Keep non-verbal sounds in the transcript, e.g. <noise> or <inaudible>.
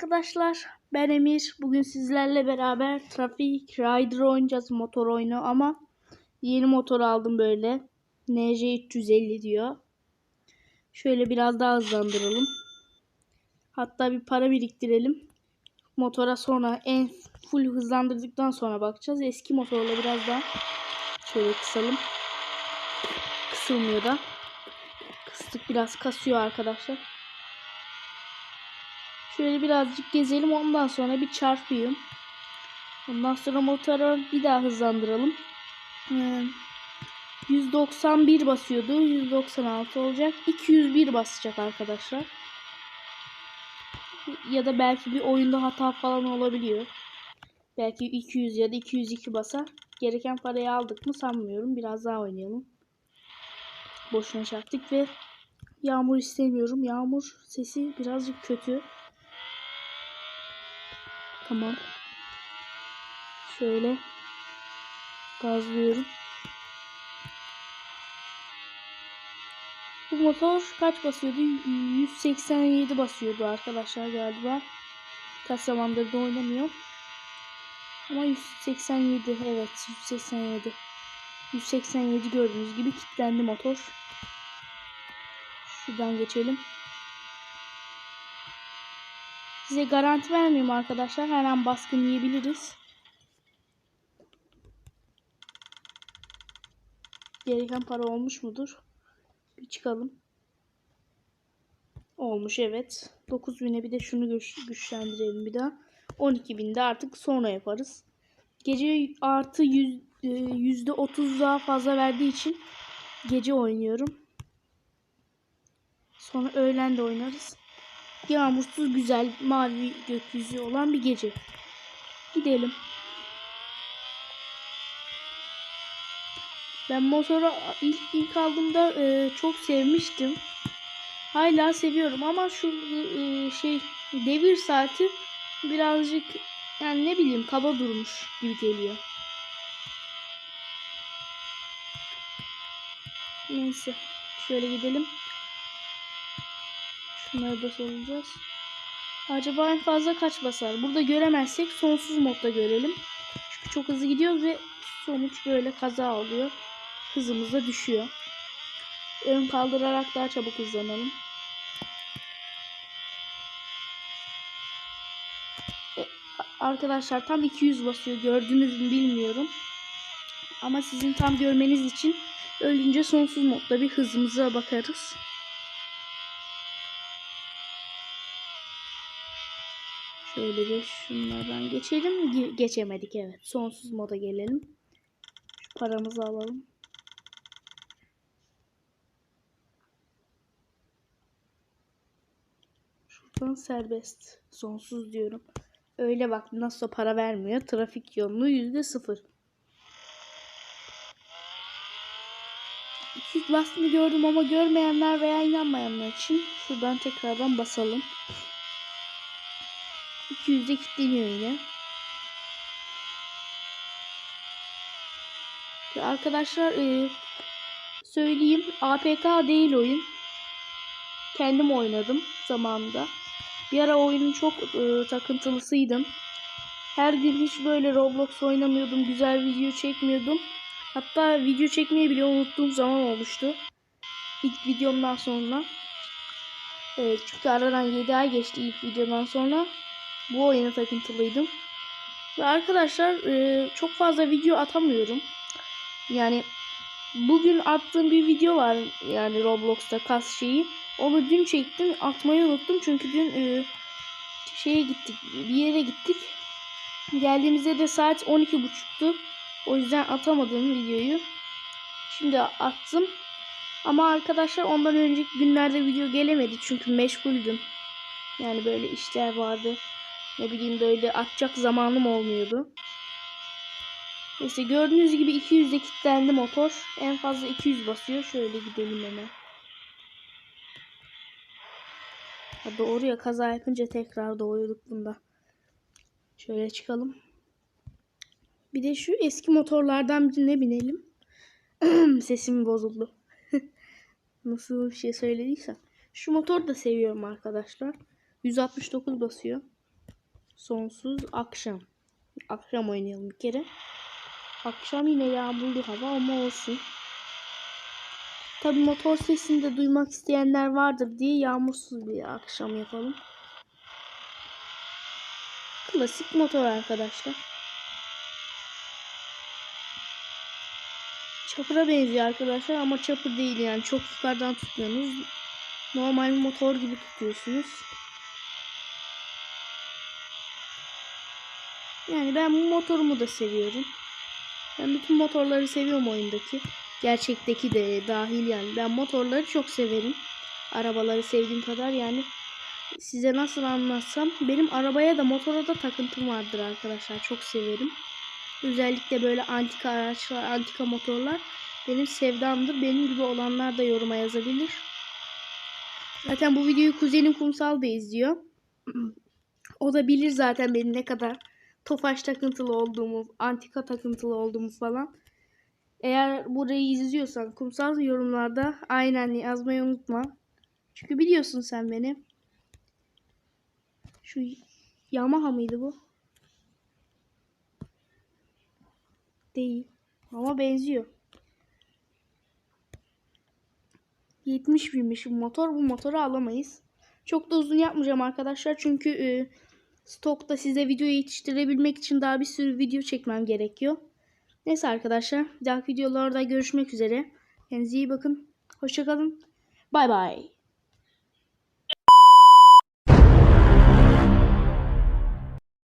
arkadaşlar. Ben Emir. Bugün sizlerle beraber Traffic Rider oynayacağız motor oyunu ama yeni motor aldım böyle. NJ 350 diyor. Şöyle biraz daha hızlandıralım. Hatta bir para biriktirelim. Motora sonra en full hızlandırdıktan sonra bakacağız. Eski motorla biraz daha şöyle kısalım. Kısılmıyor da. Kıstık biraz kasıyor arkadaşlar. Şöyle birazcık gezelim ondan sonra bir çarpayım. Ondan sonra motoru bir daha hızlandıralım. Ee, 191 basıyordu. 196 olacak. 201 basacak arkadaşlar. Ya da belki bir oyunda hata falan olabiliyor. Belki 200 ya da 202 basar. Gereken parayı aldık mı sanmıyorum. Biraz daha oynayalım. Boşuna çarptık ve yağmur istemiyorum. Yağmur sesi birazcık kötü. Tamam. Şöyle gazlıyorum. Bu motor kaç basıyordu? 187 basıyordu arkadaşlar galiba. Kaç zamandır da oynamıyor. Ama 187 evet 187. 187 gördüğünüz gibi kilitlendi motor. Şuradan geçelim. Size garanti vermiyorum arkadaşlar. Her an baskın yiyebiliriz. Gereken para olmuş mudur? Bir çıkalım. Olmuş evet. 9000'e bir de şunu güç, güçlendirelim bir daha. 12.000'de artık sonra yaparız. Gece artı yüz, yüzde 30 daha fazla verdiği için gece oynuyorum. Sonra öğlen de oynarız yağmursuz güzel mavi gökyüzü olan bir gece. Gidelim. Ben motoru ilk ilk aldığımda e, çok sevmiştim. Hala seviyorum ama şu e, şey devir saati birazcık yani ne bileyim kaba durmuş gibi geliyor. Neyse şöyle gidelim. Da soracağız. Acaba en fazla kaç basar? Burada göremezsek sonsuz modda görelim. Çünkü çok hızlı gidiyoruz ve sonuç böyle kaza oluyor. Hızımız da düşüyor. Ön kaldırarak daha çabuk hızlanalım. E, arkadaşlar tam 200 basıyor. Gördünüz mü bilmiyorum. Ama sizin tam görmeniz için ölünce sonsuz modda bir hızımıza bakarız. Şöyle bir şunlardan geçelim. Geçemedik evet. Sonsuz moda gelelim. Şu paramızı alalım. Şuradan serbest. Sonsuz diyorum. Öyle bak nasıl para vermiyor. Trafik yoğunluğu yüzde sıfır. 200 bastığını gördüm ama görmeyenler veya inanmayanlar için şuradan tekrardan basalım. 200'de kilitleniyor yine. Arkadaşlar e, söyleyeyim APK değil oyun. Kendim oynadım zamanında. Bir ara oyunun çok e, takıntılısıydım. Her gün hiç böyle Roblox oynamıyordum. Güzel video çekmiyordum. Hatta video çekmeyi bile unuttuğum zaman olmuştu. İlk videomdan sonra. Evet, çünkü aradan 7 ay geçti ilk videodan sonra bu oyuna takıntılıydım. Ve arkadaşlar e, çok fazla video atamıyorum. Yani bugün attığım bir video var yani Roblox'ta kas şeyi. Onu dün çektim atmayı unuttum çünkü dün e, şeye gittik bir yere gittik. Geldiğimizde de saat 12.30'tu. O yüzden atamadım videoyu. Şimdi attım. Ama arkadaşlar ondan önceki günlerde video gelemedi çünkü meşguldüm. Yani böyle işler vardı. Ne bileyim böyle atacak zamanım olmuyordu. Neyse gördüğünüz gibi 200'de kilitlendi motor. En fazla 200 basıyor. Şöyle gidelim hemen. Ha doğru ya kaza yapınca tekrar doğuyorduk bunda. Şöyle çıkalım. Bir de şu eski motorlardan birine binelim. <clears throat> Sesim bozuldu. <laughs> Nasıl bir şey söylediysem. Şu motor da seviyorum arkadaşlar. 169 basıyor. Sonsuz akşam. Akşam oynayalım bir kere. Akşam yine yağmurlu hava ama olsun. Tabi motor sesini de duymak isteyenler vardır diye yağmursuz bir akşam yapalım. Klasik motor arkadaşlar. Çapıra benziyor arkadaşlar ama çapır değil yani çok yukarıdan tutmuyorsunuz. Normal motor gibi tutuyorsunuz. Yani ben bu motorumu da seviyorum. Ben bütün motorları seviyorum oyundaki. Gerçekteki de dahil yani. Ben motorları çok severim. Arabaları sevdiğim kadar yani size nasıl anlatsam benim arabaya da motora da takıntım vardır arkadaşlar. Çok severim. Özellikle böyle antika araçlar, antika motorlar benim sevdamdır. Benim gibi olanlar da yoruma yazabilir. Zaten bu videoyu kuzenim Kumsal da izliyor. <clears throat> O da bilir zaten benim ne kadar Tofaş takıntılı olduğumu, antika takıntılı olduğumu falan. Eğer burayı izliyorsan kumsal yorumlarda aynen yazmayı unutma. Çünkü biliyorsun sen beni. Şu Yamaha mıydı bu? Değil. Ama benziyor. 70 binmiş motor. Bu motoru alamayız. Çok da uzun yapmayacağım arkadaşlar. Çünkü e, stokta size videoyu yetiştirebilmek için daha bir sürü video çekmem gerekiyor. Neyse arkadaşlar. Bir dahaki videolarda görüşmek üzere. Kendinize iyi bakın. Hoşçakalın. Bay bay.